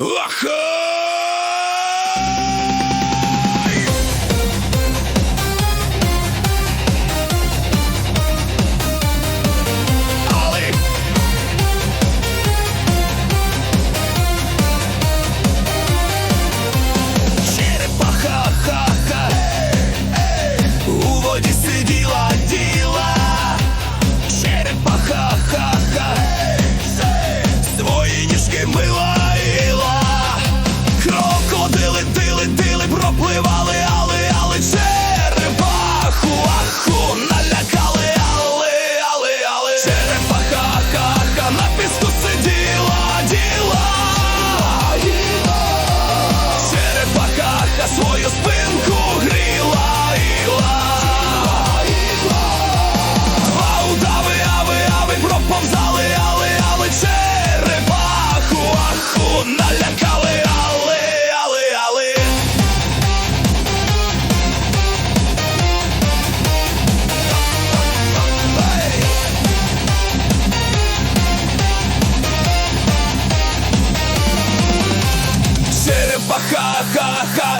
Ахай! Али! Черепаха, ха-ха, у воді сиділа. Черепаха, ха-ха, свої ніжки. страха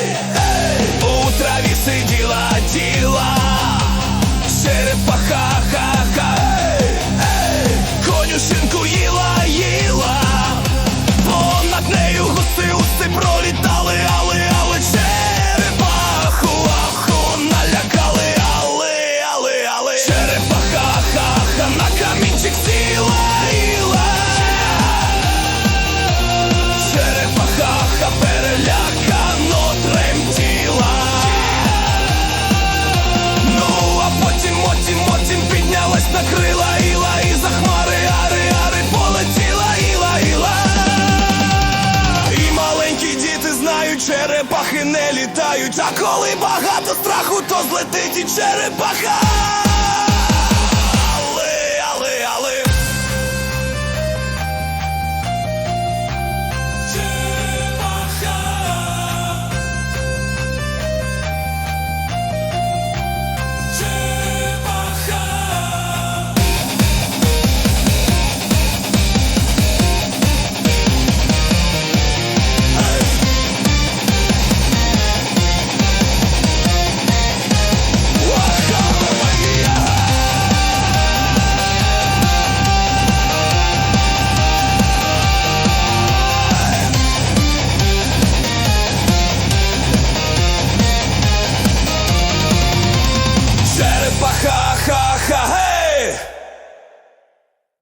Эй, эй, у травицы дела, дела Черепаха черепахи не літають, а коли багато страху, то злетить і черепаха.